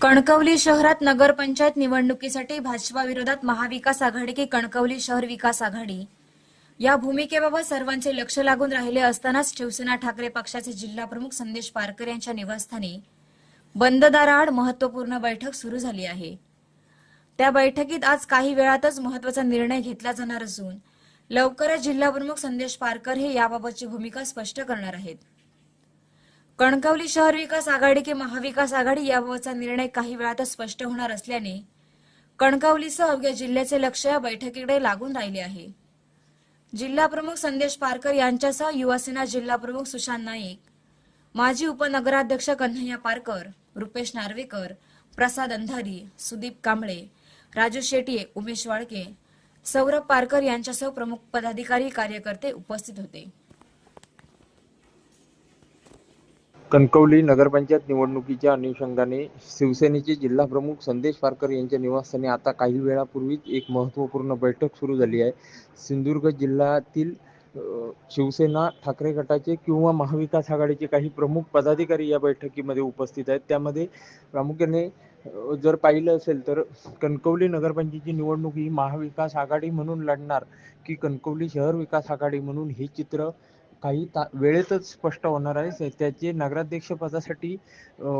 कणकवली शहरात नगरपंचायत निवडणुकीसाठी भाजपा विरोधात महाविकास आघाडी की कणकवली शहर विकास आघाडी. या भूमिकेबाबत सर्वांचे लक्ष लागून राहिले असतानाच शिवसेना ठाकरे पक्षाचे जिल्हा प्रमुख संदेश पारकर यांच्या निवासस्थानी बंद दाराआड महत्त्वपूर्ण बैठक सुरू झाली आहे. त्या बैठकीत आज काही वेळातच महत्त्वाचा निर्णय घेतला जाणार असून लवकरच जिल्हा प्रमुख संदेश पारकर हे याबाबतची भूमिका स्पष्ट करणार आहेत. कणकवली शहर विकास आघाडी की महाविकास आघाडी याबाबतचा निर्णय काही वेळातच स्पष्ट होणार असल्याने कणकवलीसह अवघ्या जिल्ह्याचे लक्ष या बैठकीकडे लागून राहिले आहे. जिल्हा प्रमुख संदेश पारकर यांच्यासह युवासेना जिल्हा प्रमुख सुशांत नाईक माजी उपनगराध्यक्ष कन्हैया पारकर रुपेश नार्वेकर प्रसाद अंधारी सुदीप कांबळे राजू शेटिये उमेश वाळके सौरभ पारकर यांच्यासह प्रमुख पदाधिकारी कार्यकर्ते उपस्थित होते. कणकवली नगरपंचायत निवडणुकीच्या अनुषंगाने शिवसेनेचे जिल्हा प्रमुख संदेश पारकर यांच्या निवासस्थानी आता काही वेळापूर्वीच एक महत्त्वपूर्ण बैठक सुरू झाली आहे. सिंधुदुर्ग जिल्ह्यातील शिवसेना ठाकरे गटाचे किंवा महाविकास आघाडीचे काही प्रमुख पदाधिकारी या बैठकीमध्ये उपस्थित आहेत. त्यामध्ये प्रामुख्याने जर पाहिलं असेल तर कणकवली नगरपंचायतीची निवडणूक ही महाविकास आघाडी म्हणून लढणार की कणकवली शहर विकास आघाडी म्हणून हे चित्र काही ता वेळेतच स्पष्ट होणार आहे. त्याचे नगराध्यक्ष पदासाठी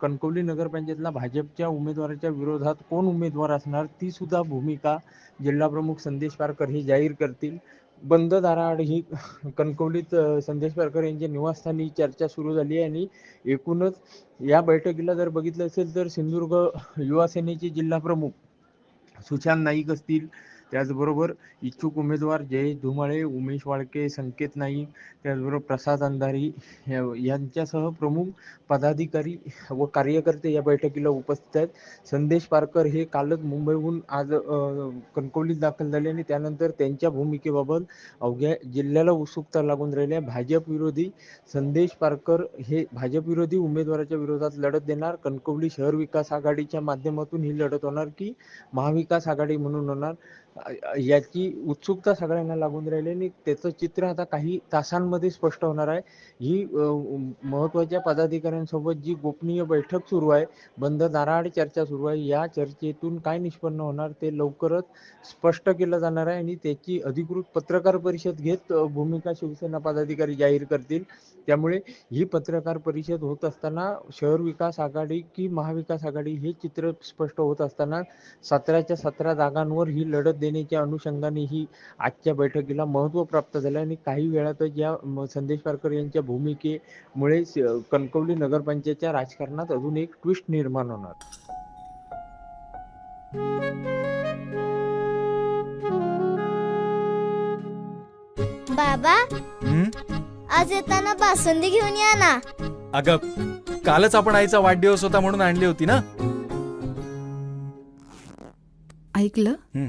कणकवली नगरपंचायतला भाजपच्या उमेदवाराच्या विरोधात कोण उमेदवार असणार ती सुद्धा भूमिका जिल्हाप्रमुख संदेश पारकर हे जाहीर करतील. बंद दाराआड ही कणकवलीत संदेश पारकर यांच्या निवासस्थानी चर्चा सुरू झाली आहे आणि एकूणच या बैठकीला जर बघितलं असेल तर सिंधुदुर्ग युवा सेनेचे जिल्हा सुशांत नाईक असतील त्याचबरोबर इच्छुक उमेदवार जयेश धुमाळे उमेश वाळके संकेत नाईक त्याचबरोबर प्रसाद अंधारी यांच्यासह प्रमुख पदाधिकारी व कार्यकर्ते या बैठकीला उपस्थित आहेत. संदेश पारकर हे कालच मुंबईहून आज कणकवलीत दाखल झाले आणि त्यानंतर त्यांच्या भूमिकेबाबत अवघ्या जिल्ह्याला उत्सुकता लागून राहिल्या. भाजप विरोधी संदेश पारकर हे भाजप विरोधी उमेदवाराच्या विरोधात लढत देणार. कणकवली शहर विकास आघाडीच्या माध्यमातून ही लढत होणार की महाविकास आघाडी म्हणून होणार? याची उत्सुकता सगळ्यांना लागून राहिली आणि त्याचं चित्र आता काही तासांमध्ये स्पष्ट होणार आहे. ही महत्त्वाच्या पदाधिकाऱ्यांसोबत जी गोपनीय बैठक सुरू आहे बंद दाराआड चर्चा सुरू आहे या चर्चेतून काय निष्पन्न होणार ते लवकरच स्पष्ट केलं जाणार आहे आणि त्याची अधिकृत पत्रकार परिषद घेत भूमिका शिवसेना पदाधिकारी जाहीर करतील. त्यामुळे ही पत्रकार परिषद होत असताना शहर विकास आघाडी की महाविकास आघाडी हे चित्र स्पष्ट होत असताना सतराच्या सतरा जागांवर ही लढत देण्याच्या अनुषंगाने ही आजच्या बैठकीला महत्त्व प्राप्त झालं आणि काही वेळातच या संदेश पारकर यांच्या भूमिकेमुळे कणकवली नगरपंचायतच्या राजकारणात अजून एक ट्विस्ट निर्माण होणार बाबा हं? आज येताना बासुंदी घेऊन या ना अगं कालच आपण आईचा वाढदिवस होता म्हणून आणली होती ना ऐकलं हं.